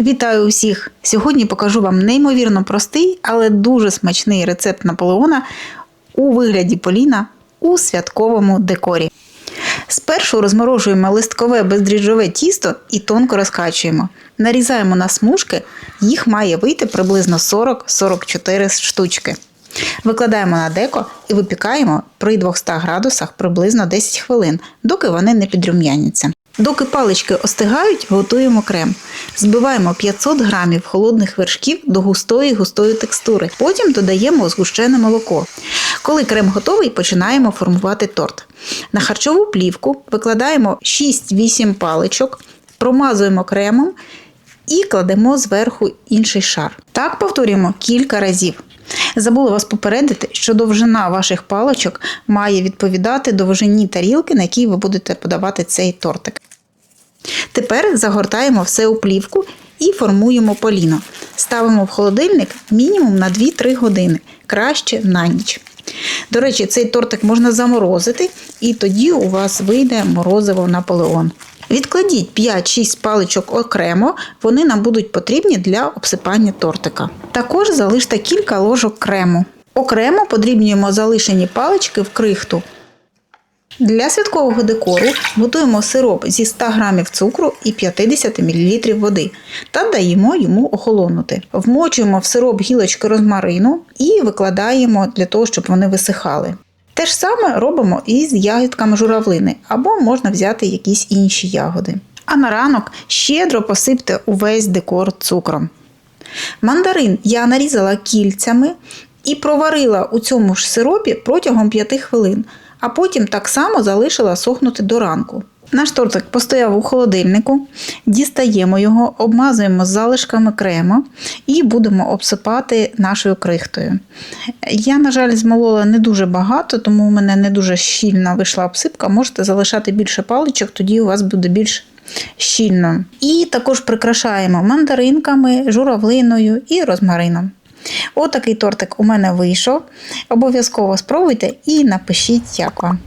Вітаю усіх! Сьогодні покажу вам неймовірно простий, але дуже смачний рецепт Наполеона у вигляді поліна у святковому декорі. Спершу розморожуємо листкове бездріжджове тісто і тонко розкачуємо. Нарізаємо на смужки, їх має вийти приблизно 40-44 штучки. Викладаємо на деко і випікаємо при 200 градусах приблизно 10 хвилин, доки вони не підрум'яняться. Доки палички остигають, готуємо крем. Збиваємо 500 грамів холодних вершків до густої густої текстури. Потім додаємо згущене молоко. Коли крем готовий, починаємо формувати торт. На харчову плівку викладаємо 6-8 паличок, промазуємо кремом і кладемо зверху інший шар. Так повторюємо кілька разів. Забула вас попередити, що довжина ваших паличок має відповідати довжині тарілки, на якій ви будете подавати цей тортик. Тепер загортаємо все у плівку і формуємо поліно. Ставимо в холодильник мінімум на 2-3 години, краще на ніч. До речі, цей тортик можна заморозити, і тоді у вас вийде морозиво Наполеон. Відкладіть 5-6 паличок окремо, вони нам будуть потрібні для обсипання тортика. Також залиште кілька ложок крему. Окремо подрібнюємо залишені палички в крихту. Для святкового декору готуємо сироп зі 100 г цукру і 50 мл води та даємо йому охолонути. Вмочуємо в сироп гілочки розмарину і викладаємо для того, щоб вони висихали. Те ж саме робимо і з ягідками журавлини, або можна взяти якісь інші ягоди. А на ранок щедро посипте увесь декор цукром. Мандарин я нарізала кільцями і проварила у цьому ж сиропі протягом 5 хвилин, а потім так само залишила сохнути до ранку. Наш тортик постояв у холодильнику, дістаємо його, обмазуємо залишками крема і будемо обсипати нашою крихтою. Я, на жаль, змолола не дуже багато, тому у мене не дуже щільна вийшла обсипка. Можете залишати більше паличок, тоді у вас буде більш щільно. І також прикрашаємо мандаринками, журавлиною і розмарином. Отакий тортик у мене вийшов. Обов'язково спробуйте і напишіть, як вам.